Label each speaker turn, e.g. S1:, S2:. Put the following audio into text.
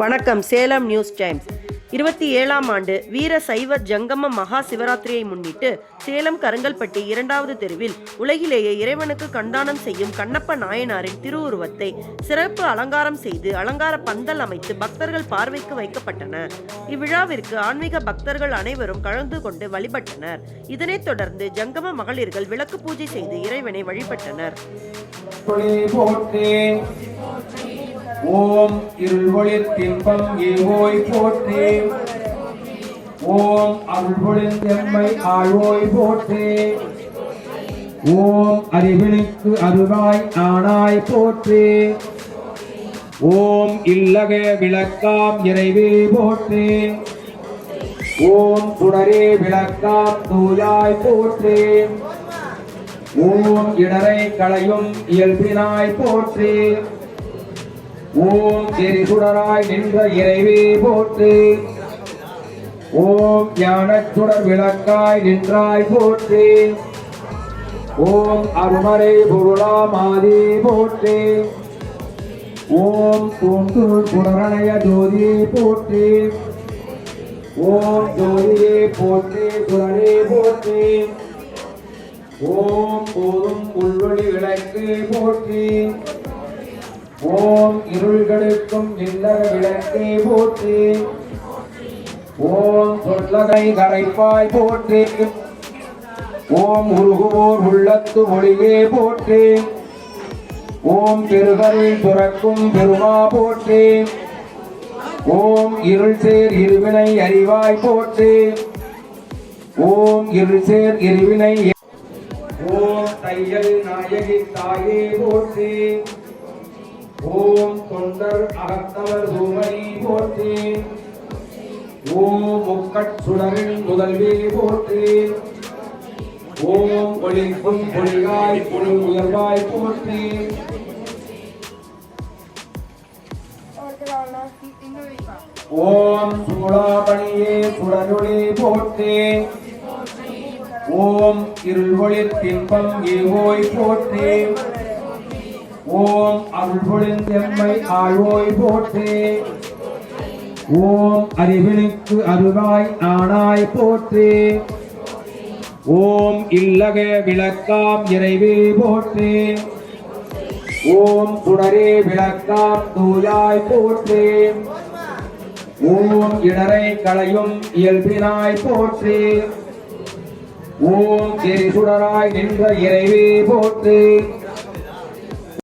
S1: வணக்கம் Salem news times. இருபத்தி ஏழாம் ஆண்டு வீர சைவ ஜங்கம மகா சிவராத்திரியை முன்னிட்டு சேலம் கருங்கல்பட்டி இரண்டாவது தெருவில் உலகிலேயே இறைவனுக்கு கண்டானம் செய்யும் கண்ணப்ப நாயனாரின் திருவுருவத்தை சிறப்பு அலங்காரம் செய்து அலங்கார பந்தல் அமைத்து பக்தர்கள் பார்வைக்கு வைக்கப்பட்டன இவ்விழாவிற்கு ஆன்மீக பக்தர்கள் அனைவரும் கலந்து கொண்டு வழிபட்டனர். இதனைத் தொடர்ந்து ஜங்கம மகளிர்கள் விளக்கு பூஜை செய்து இறைவனை வழிபட்டனர்.
S2: ஓம் இருள்வொளிர் திம்பம் ஏவோய் போற்றே. ஓம் அருள்வொளிர் எம்மை ஆழ்வோய் போற்றே. ஓம் அறிவினுக்கு அருவாய் ஆனாய் போற்றே. ஓம் இல்லக விளக்காம் இறைவே போற்றே. ஓம் சுடரே விளக்காம் தூயாய் போற்றே. ஓம் இடரை களையும் இயல்பினாய் போற்றே. ஓம் சிறி சுடராய் நின்ற இறைவே போற்றி. ஓம் ஞான சுடர் விளக்காய் நின்றாய் போற்றி. ஓம் அருமறை பொருளாமாதி போற்றி. ஓம் தூண்டூர் புடரணைய ஜோதி போற்றி. ஓம் ஜோதியே போற்றி குரலே போற்றி. ஓம் போதும் உள்வழி விளக்கு போற்றி. ஓம் இருள்களுக்கும் இல்லற விளக்கே போற்றி. ஓம் சொல்லகை கரைப்பாய் போற்றி. ஓம் உருகுவோர் உள்ளத்து ஒளியே போற்றி. ஓம் பெருகருள் துறக்கும் பெருமா போற்றி. ஓம் இருள் சேர் இருவினை அறிவாய் போற்றி. ஓம் இருள் சேர் இருவினை ஓம் தையல் நாயகி தாயே போற்றி. ஓம் தொண்டர் அகத்தவர் தூமணி போற்றி. ஓம் முக்கட் சுடரின் முதல்வி போற்றி. ஓம் ஒளிக்கும் பொழிகாய் பொழு உயர்வாய் போற்றி. ஓம் சூடாமணியே சுடருளே போற்றி. ஓம் இருள்வொளிர் தின்பம் ஏவோய் போற்றி. ஓம் அருள்பொழில் எம்மை ஆழ்வோய் போற்றே. ஓம் அறிவினுக்கு அருவாய் ஆனாய் போற்றே. ஓம் இல்லக விளக்காம் இறைவே போற்றே. ஓம் சுடரே விளக்காம் தூயாய் போற்றே. ஓம் இடரை களையும் இயல்பினாய் போற்றே. ஓம் எரிசுடராய் நின்ற இறைவே போற்றே.